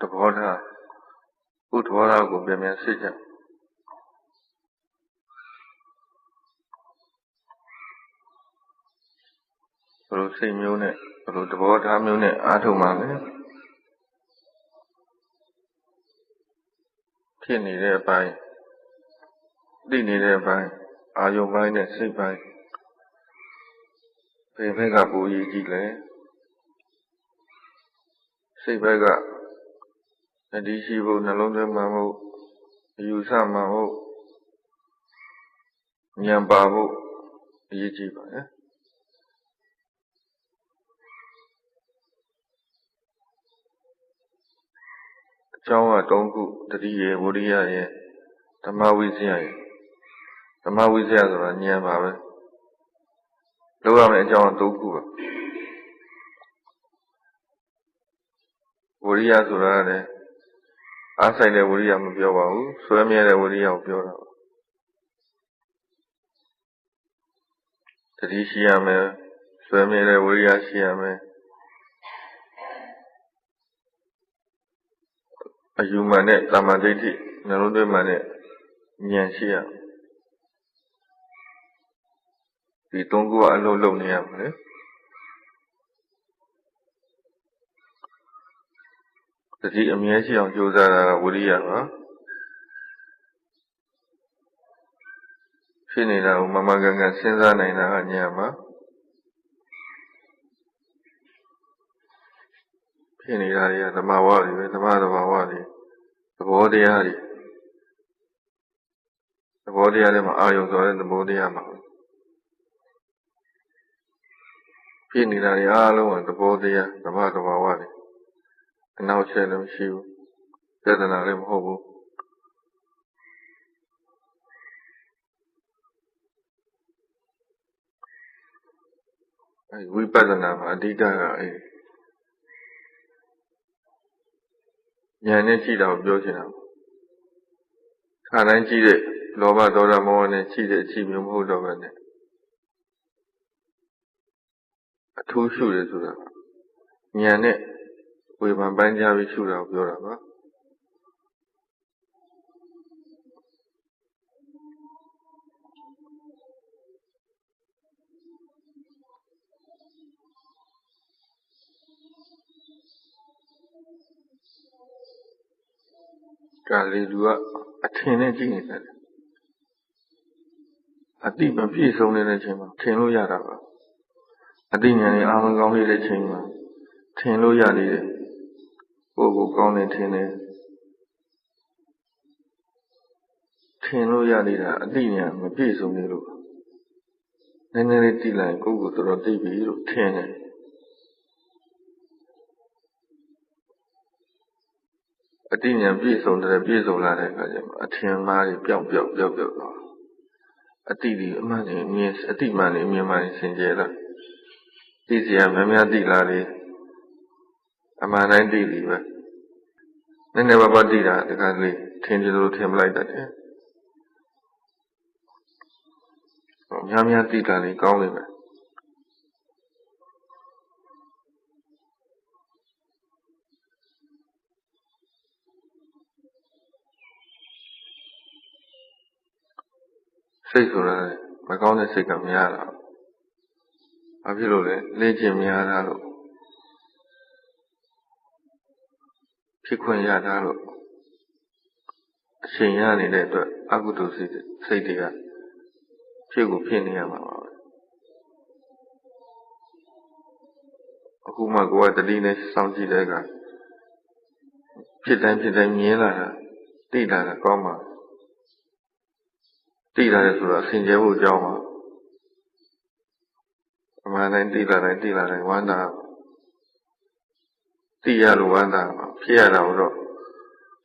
သဘောထားကိုယ်သဘောထားကိုပြန်ပြန်စစ်ကြဘယ်လိုစိတ်မျိုးနဲ့ဘယ်လိုသဘောထားမျိုးနဲ့အားထုတ်မှလဲဖြစ်နေတဲ့အပိုင်းသိနေတဲ့အပိုင်းအာယုံပိုင်းနဲ့စိတ်ပိုင်းဘယ်ဘက်ကပူရည်ကြည့်လဲစိတ်ဘက်က အဒီရှိဖို့နှလုံးသွင်းမှဖို့အယူဆမှဖို့ဉာဏ်ပါဖို့အရေးကြီးပါလေအကြောင်းက၃ခုတတိယဝိရိယရဲ့ဓမ္မဝိဇ္ဇယရဲ့ဓမ္မဝိဇ္ဇယဆိုတာဉာဏ်ပါပဲလောက်ရမယ့်အကြောင်းက၃ခုပါဝိရိယဆိုတာလည်း အားဆိုင်တဲ့ဝိရိယမပြောပါဘူးဆွဲမြဲတဲ့ဝိရိယကိုပြောတာပါတတိရှိရမယ်ဆွဲမြဲတဲ့ဝိရိယရှိရမယ်အယူမှန်တဲ့တာမန်ဒိဋ္ဌိနှလုံးသွင်းမှန်တဲ့ဉာဏ်ရှိရဒီသုံးခုကအလုံးလုံးနေရမှာလေ တတိအမြဲရှိအောင်ကြိုးစားတာကဝိရိယပါဖြစ်နေတာကိုမမကန်ကန်စဉ်းစားနိုင်တာကဉာဏ်ပါဖြစ်နေတာတွေကဓမ္မဝါတွေပဲဓမ္မသဘာဝတွေသဘောတရားတွေသဘောတရားတွေမှာအာယုံဆိုတဲ့သဘောတရားမှာဖြစ်နေတာတွေအားလုံးကသဘောတရားဓမ္မသဘာဝတွေ အနောက်ချက်လည်းမရှိဘူးပြဿနာလည်းမဟုတ်ဘူးအဲဝိပဿနာမှာအဓိကကအဲဉာဏ်နဲ့ကြည့်တာကိုပြောချင်တာခါတိုင်းကြည့်တဲ့လောဘဒေါသမောဟနဲ့ကြည့်တဲ့အချိန်မျိုးမဟုတ်တော့ဘဲနဲ့အထူးရှုတယ်ဆိုတာဉာဏ်နဲ့ ဝေဖန်ပိုင်းခြားပြီးရှုတာကိုပြောတာပါဒါလေလူကအထင်နဲ့ကြည့်နေတယ်အတိမပြည့်စုံနေတဲ့ချိန်မှာထင်လို့ရတာပါအတိဉာဏ်နဲ့အာမကောင်းနေတဲ့ချိန်မှာထင်လို့ရနေတယ် ကိုယ်ကိုကောင်းနေထင်တယ်ထင်လို့ရနေတာအတိဉာဏ်မပြည့်စုံနေလို့နည်းနည်းလေးကြည့်လိုက်ကိုယ့်ကိုယ်တော်တော်သိပြီလို့ထင်တယ်အတိညာပြည့်စုံတယ်ပြည့်စုံလာတဲ့အခါကျမှအထင်မှားတွေပျောက်ပျောက်ပျောက်ပျောက်သွားအတိဒီအမှန်ကြီးမြင်အတိမှန်ကြီးမြင်မှန်စင်ကြယ်လာသိစရာများများသိလာလေ အမှန်တိုင်းသိပြီပဲနည်းနည်းပါးပါးသိတာတခါလေထင်ကြလို့ထင်မလိုက်တတ်တယ်ဟောများများသိတာလေကောင်းလိမ့်မယ်စိတ်ဆိုတာမကောင်းတဲ့စိတ်ကများတာ။ဘာဖြစ်လို့လဲလေ့ကျင့်များတာလို့ ဖြစ်ခွင့်ရတာလို့အချိန်ရနေတဲ့အတွက်အကုသိုလ်စိတ်စိတ်တွေကဖြစ်ကိုဖြစ်နေရမှာပါပဲ။အခုမှကိုယ်ကတတိနဲ့စောင့်ကြည့်တဲ့အခါဖြစ်တိုင်းဖြစ်တိုင်းမြင်လာတာသိလာတာကောင်းပါသိလာတယ်ဆိုတော့အဆင်ကျေဖို့အကြောင်းပါအမှန်တိုင်းသိလာတိုင်းသိလာတိုင်းဝမ်းသာသိရလို့ဝမ်းသာ ဖြစ်ရတာတော့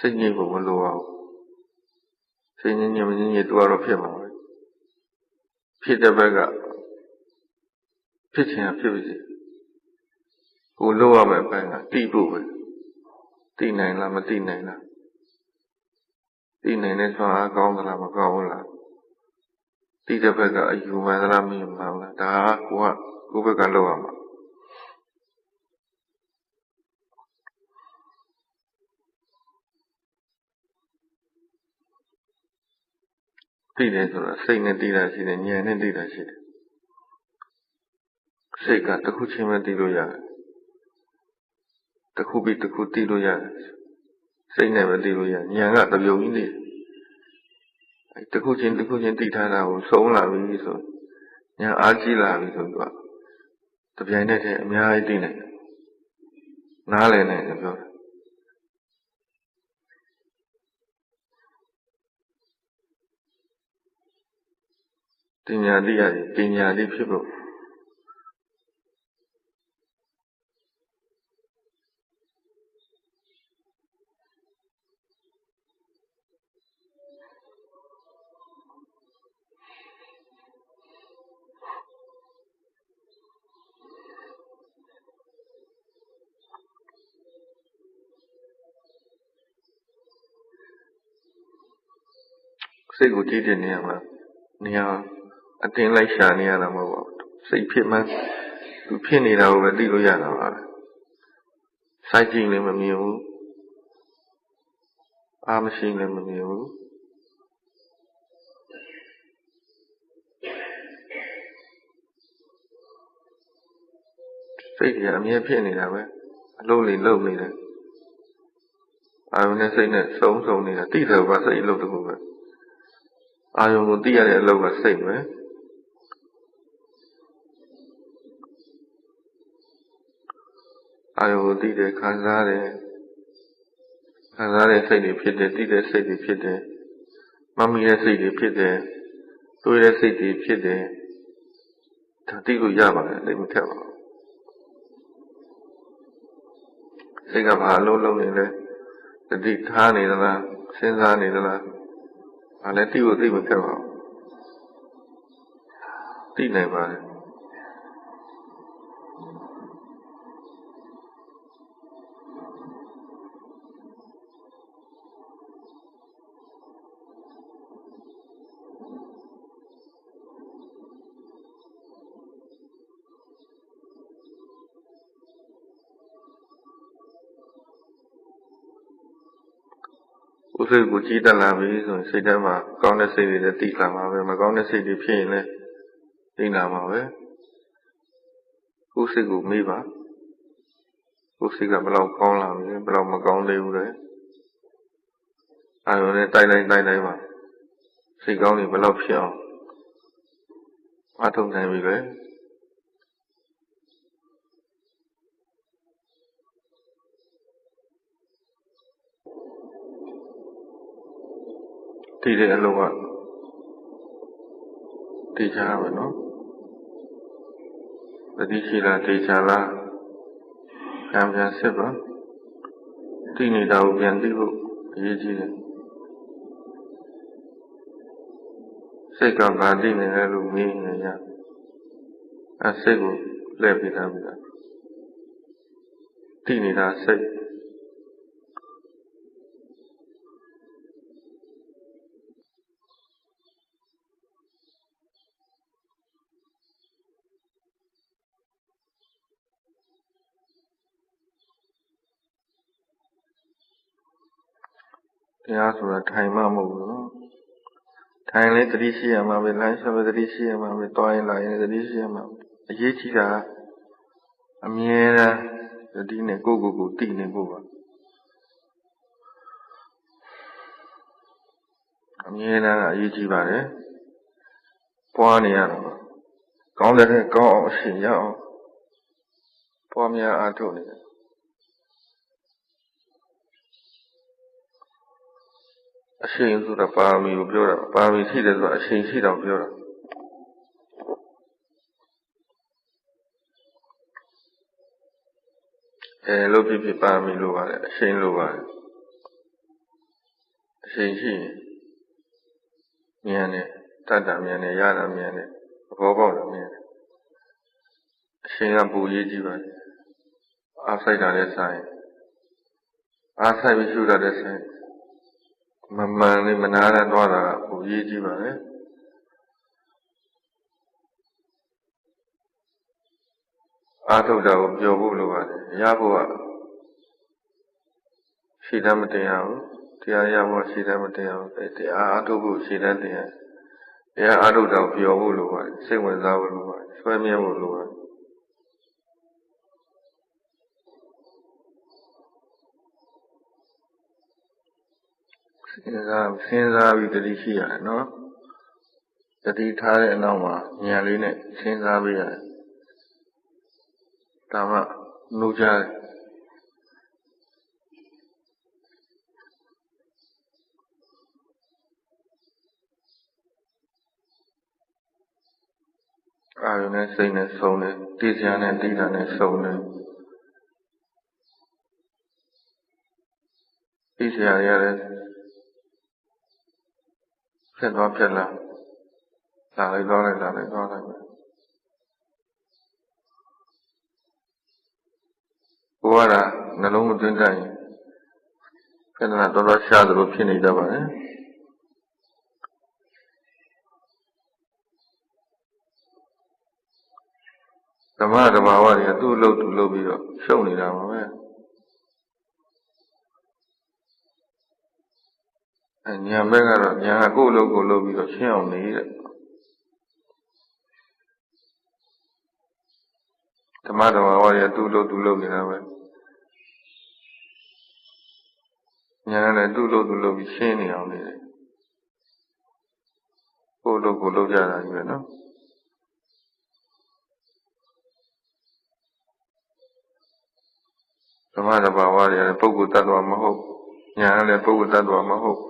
စိတ်ငြိမ်ဖို့မလိုပါဘူးစိတ်ငြိမ်ငြိမ်မငြိမ်ငြိမ်တူတော့ဖြစ်မှာပဲဖြစ်တဲ့ဘက်ကဖြစ်ချင်ဖြစ်ပါစေကိုလိုရမယ့်အပိုင်းကတိဖို့ပဲတိနိုင်လားမတိနိုင်လားတိနိုင်တဲ့ဆွမ်းအားကောင်းသလားမကောင်းဘူးလားတိတဲ့ဘက်ကအယူမှန်သလားမယူမှန်လားဒါကကိုကကိုဘက်ကလောက်ရမှာ သိတယ်ဆိုတော့စိတ်နဲ့သိတာရှိတယ်ဉာဏ်နဲ့သိတာရှိတယ်စိတ်ကတစ်ခုချင်းပဲသိလို့ရတယ်တစ်ခုပြီးတစ်ခုသိလို့ရတယ်စိတ်နဲ့ပဲသိလို့ရတယ်ဉာဏ်ကတပြုံကြီးနေအဲတစ်ခုချင်းတစ်ခုချင်းသိထားတာကိုဆုံးလာပြီဆိုဉာဏ်အားကြီးလာပြီဆိုတော့တပြိုင်နက်တည်းအများကြီးသိနိုင်တယ်နားလည်နိုင်တယ်ပြောတာ ပညာတိရတယ်ပညာတိဖြစ်ဖို့စိတ်ကိုကြည့်တဲ့နေရာမှာနေရာ အတင်းလိုက်ရှာနေရတာမဟုတ်ပါဘူးစိတ်ဖြစ်မှန်းသူဖြစ်နေတာကိုပဲသိလို့ရတာပါစိုက်ကြည့်လည်းမမြင်ဘူးအာမရှိလည်းမမြင်ဘူးစိတ်ကအမြဲဖြစ်နေတာပဲအလုံးလေးလုံနေတယ်အာရုံနဲ့စိတ်နဲ့စုံစုံနေတာတိတယ်ကစိတ်အလုပ်တခုပဲအာယုံကိုသိရတဲ့အလုပ်ကစိတ်ပဲ အာယုံကိုသိတယ်ခံစားတယ်ခံစားတဲ့စိတ်တွေဖြစ်တယ်သိတဲ့စိတ်တွေဖြစ်တယ်မမီတဲ့စိတ်တွေဖြစ်တယ်တွေးတဲ့စိတ်တွေဖြစ်တယ်ဒါသိလို့ရပါတယ်လိမ့်မခက်ပါဘူးစိတ်ကဘာလို့လုံးနေလဲတတိထားနေသလားစဉ်းစားနေသလား။ဒါလည်းသိဖို့သိမခက်ပါဘူး။သိနိုင်ပါတယ်။ ကိုယ်စိတ်ကိုကြည်တက်လာပြီဆိုရင်စိတ်ထဲမှာကောင်းတဲ့စိတ်တွေလည်းတည်လာမှာပဲမကောင်းတဲ့စိတ်တွေဖြစ်ရင်လည်းသိလာမှာပဲကိုယ်စိတ်ကိုမေးပါကိုယ်စိတ်ကဘယ်လောက်ကောင်းလာပြီဘယ်လောက်မကောင်းသေးဘူးလဲအာရုံနဲ့တိုက်လိုက်တိုက်လိုက်ပါစိတ်ကောင်းတွေဘယ်လောက်ဖြစ်အောင်အထုံနိုင်ပြီပဲ တည်တဲ့အလုပ်ကတည်ချာပဲနော်တတိရှိလားတည်ချာလားပြန်ပြန်စစ်ပါတည်နေတာကိုပြန်သိဖို့အရေးကြီးတယ်စိတ်ကဘာတည်နေလဲလို့မေးနေရအဲစိတ်ကိုလှည့်ပြထားပြီလားတည်နေတာစိတ် တရားဆိုတာထိုင်မှမဟုတ်ဘူးနော်ထိုင်လဲတတိရှိရမှာပဲလမ်းလျှောက်လဲတတိရှိရမှာပဲတွားရင်လာရင်တတိရှိရမှာအရေးကြီးတာအမြဲတမ်းတတိနဲ့ကိုယ့်ကိုယ်ကိုတည်နေဖို့ပါအမြဲတမ်းအရေးကြီးပါတယ်ပွားနေရတော့ကောင်းတဲ့ကောင်းအောင်အရှင်ရအောင်ပွားများအားထုတ်နေတယ် အရှိန်ဆိုတာပါရမီကိုပြောတာပါရမီရှိတယ်ဆိုတာအရှိန်ရှိတော့ပြောတာအဲလို့ဖြစ်ဖြစ်ပါရမီလိုပါတယ်အရှိန်လိုပါတယ်အရှိန်ရှိရင်ဉာဏ်နဲ့တတ်တာဉာဏ်နဲ့ရတာဉာဏ်နဲ့ဘောပေါက်တာဉာဏ်နဲ့အရှိန်ကပူရေးကြည့်ပါတယ်အားဆိုင်တာလည်းဆိုင်အားဆိုင်ပြီးရှုတာလည်းဆိုင် မမှန်လေးမနာရသွားတာကကိုရေးကြည့်ပါလေအာထုတ်တာကိုပြောဖို့လိုပါတယ်ရဖို့ကရှိတတ်မတင်ရဘူးတရားရဖို့ရှိတတ်မတင်ရဘူးတရားအာထုတ်ဖို့ရှိတတ်တင်ရတရားအားထုတ်တော့ပျော်ဖို့လိုပါတယ်စိတ်ဝင်စားဖို့လိုပါတယ်ဆွဲမြဲဖို့လိုပါတယ် စဉ်းစားစဉ်းစားပြီးတတိရှိရတယ်နော်တတိထားတဲ့အနောက်မှာဉာဏ်လေးနဲ့စဉ်းစားပေးရတယ်ဒါမှနှုတ်ကြတယ်အာရုံနဲ့စိတ်နဲ့ဆုံးတယ်သိစရာနဲ့သိတာနဲ့ဆုံးတယ်သိစရာတွေရတယ် ဖြစ်သွားဖြစ်လာလာလိုက်သွားလိုက်လာလိုက်သွားလိုက်ပဲဘဝကနှလုံးမသွင်းတတ်ရင်ဖြစ်နေတာတော်တော်ရှားသလိုဖြစ်နေတတ်ပါတယ်ဓမ္မတဘာဝတွေကသူ့အလုပ်သူလုပ်ပြီးတော့ရှုပ်နေတာပါပဲအ ညာဘက်ကတော့ညာကိုယ်လုပ်ကိုလုပ်ပြီးတော့ရှင်းအောင်နေတဲ့ဓမ္မတဘာဝတွေကသူ့လုပ်သူလုပ်နေတာပဲညာလည်းသူ့လုပ်သူလုပ်ပြီးရှင်းနေအောင်နေတယ်ကိုယ်လုပ်ကိုလုပ်ကြတာကြီးပဲနော်ဓမ္မတဘာဝတွေလည်းပုဂ္ဂိုလ်တ attva မဟုတ်ညာလည်းပုဂ္ဂိုလ်တ attva မဟုတ်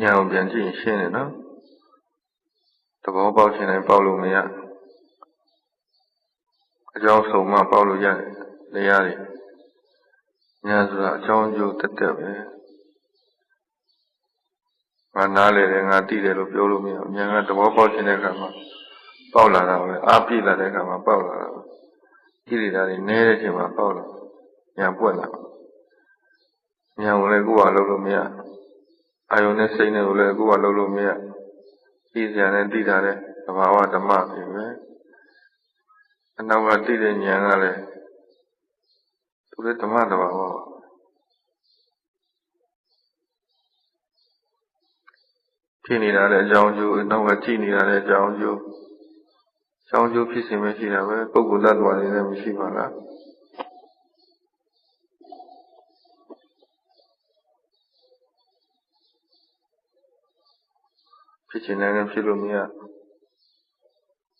ညာကိုပြန်ကြည့်ရင်ရှင်းတယ်နော်သဘောပေါက်ခြင်းနဲ့ပေါက်လို့မရအကြောင်းဆုံးမှပေါက်လို့ရတယ်တရားတွေညာဆိုတာအကြောင်းအကျိုးတက်တက်ပဲငါနားလေတယ်ငါသိတယ်လို့ပြောလို့မရဘူးညာကသဘောပေါက်ခြင်းတဲ့အခါမှာပေါက်လာတာပဲအားပြည့်လာတဲ့အခါမှာပေါက်လာတာပဲကိလေသာတွေနည်းတဲ့အချိန်မှာပေါက်လာညာပွက်လာညာကိုလည်းကိုယ်ကလုပ်လို့မရ အာယုန်နဲ့စိတ်နဲ့ကိုလည်းကိုယ်ကလုပ်လို့မရသိစရာနဲ့သိတာတဲ့သဘာဝဓမ္မတွေပဲအနောက်ကသိတဲ့ဉာဏ်ကလည်းသူလည်းဓမ္မသဘာဝဖြစ်နေတာတဲ့အကြောင်းကျိုးအနောက်ကကြည့်နေတာတဲ့အကြောင်းကျိုးအကြောင်းကျိုးဖြစ်စဉ်ပဲရှိတာပဲပုဂ္ဂိုလ်တ attva တွေလည်းမရှိပါလား ဖြစ်ချင်တယ်ဖြစ်လို့မရ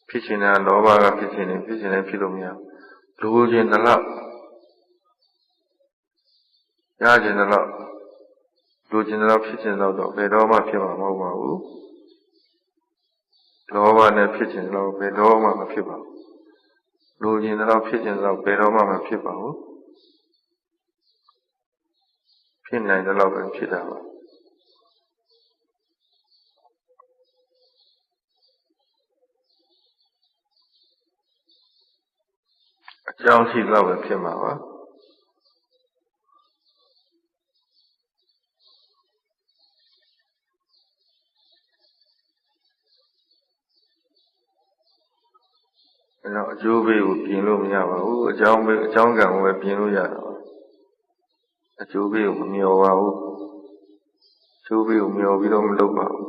ဖြစ်ချင်တာလောဘကဖြစ်ချင်တယ်ဖြစ်ချင်တယ်ဖြစ်လို့မရလူချင်းတလောက်ရချင်တလောက်လူချင်းတလောက်ဖြစ်ချင်တော့တော့ဘယ်တော့မှဖြစ်မှာမဟုတ်ပါဘူးလောဘနဲ့ဖြစ်ချင်တော့ဘယ်တော့မှမဖြစ်ပါဘူးလူချင်းတလောက်ဖြစ်ချင်တော့ဘယ်တော့မှမဖြစ်ပါဘူးဖြစ်နိုင်တဲ့လောက်ပဲဖြစ်တာပါ အကြောင်းရှိတော့ပဲဖြစ်မှာပါအဲတော့အကျိုးပေးကိုပြင်လို့မရပါဘူးအကြောင်းပေးအကြောင်းကံကိုပဲပြင်လို့ရတာပါအကျိုးပေးကိုမမျောပါဘူးအကျိုးပေးကိုမျောပြီးတော့မလုပ်ပါဘူး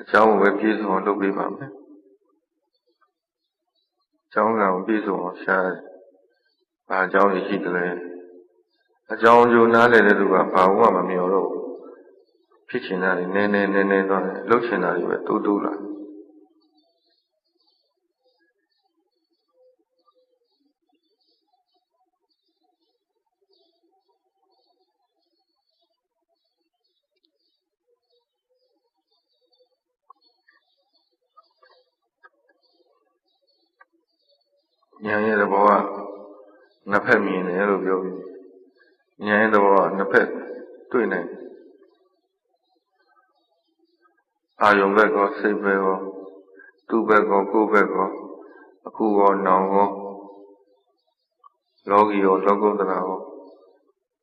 အကြောင်းကိုပဲပြည့်စုံအောင်လုပ်ပေးပါမယ် ကျောင်းကံပြည့်စုံအောင်ရှားတယ်။ဘာကြောင်းရှိတယ်လဲ။အကြောင်းကျိုးနားလည်တဲ့သူကဘာမှမမျောတော့ဘူး။ဖြစ်ချင်တာတွေနည်းနည်းနည်းနည်းသွားတယ်။လှုပ်ချင်တာတွေပဲတူးတူးလာ။ ဉာဏ်ရဲ့သဘောကနှစ်ဖက်မြင်တယ်လို့ပြောပြီးဉာဏ်ရဲ့သဘောကနှစ်ဖက်တွေ့နိုင်အာယုံဘက်ကောစိတ်ဘက်ကောသူ့ဘက်ကောကိုယ်ဘက်ကောအခုကောနောင်ကောလောကီရောလောကုတ္တရာရော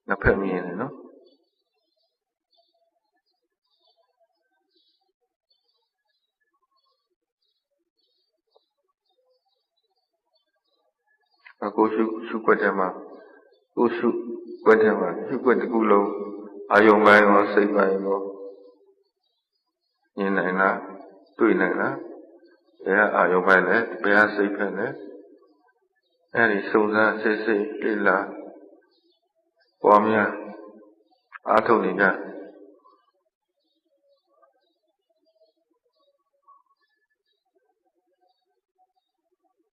နှစ်ဖက်မြင်တယ်နော် ကိုရှုရှုွက်တဲ့မှာကိုရှုွက်တဲ့မှာရှုွက်တစ်ခုလုံးအာယုံပိုင်းရောစိတ်ပိုင်းရောမြင်နိုင်လားတွေ့နိုင်လားဘယ်ကအာယုံပိုင်းလဲဘယ်ကစိတ်ဖက်လဲအဲ့ဒီစုံစမ်းစစ်စစ်လေ့လာပေါ်များအားထုတ်နေကြ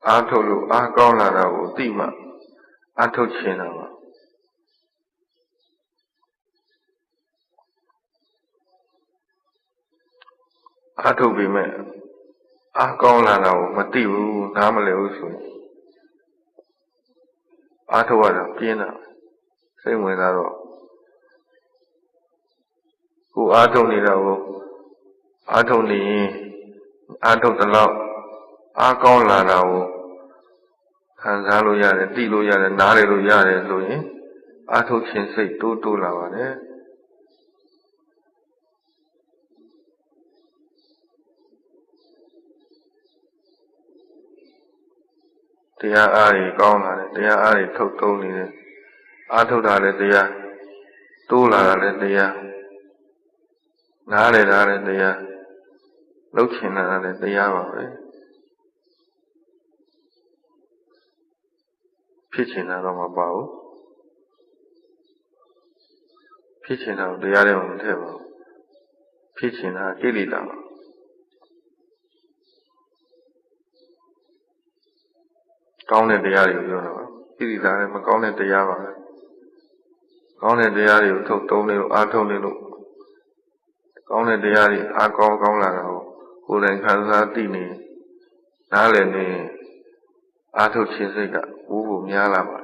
အားထုတ်လို့အားကောင်းလာတာကိုသိမှအားထုတ်ခြင်းတာပါအားထုတ်ပြီးမဲ့အားကောင်းလာတာကိုမသိဘူးနားမလည်ဘူးဆိုရင်အားထုတ်ရတာပြင်းတာစိတ်ဝင်စားတော့ကိုအားထုတ်နေတာကိုအားထုတ်နေရင်အားထုတ်သလောက်အားကောင်းလာတာကို ခံစားလို့ရတယ်သိလို့ရတယ်နားလည်လို့ရတယ်ဆိုရင်အားထုတ်ခြင်းစိတ်တိုးတိုးလာပါတယ်တရားအားကြီးကောင်းလာတယ်တရားအားကြီးထုတ်သုံးနေတယ်အားထုတ်တာလည်းတရားတိုးလာတာလည်းတရားနားလည်တာလည်းတရားလှုပ်ချင်တာလည်းတရားပါပဲ ဖြစ်ချင်တာတော့မပါဘူးဖြစ်ချင်တာတရားတွေမထည့်ပါဘူးဖြစ်ချင်တာကိလေသာပါကောင်းတဲ့တရားတွေကိုပြောတာပါကိလေသာလည်းမကောင်းတဲ့တရားပါပဲကောင်းတဲ့တရားတွေကိုထုတ်သုံးနေလို့အားထုတ်နေလို့ကောင်းတဲ့တရားတွေအားကောင်းကောင်းလာတာကိုကိုယ်တိုင်ခံစားသိနေနားလည်နေအားထုတ်ခြင်းစိတ်က ဝိုးဖို့များလာပါ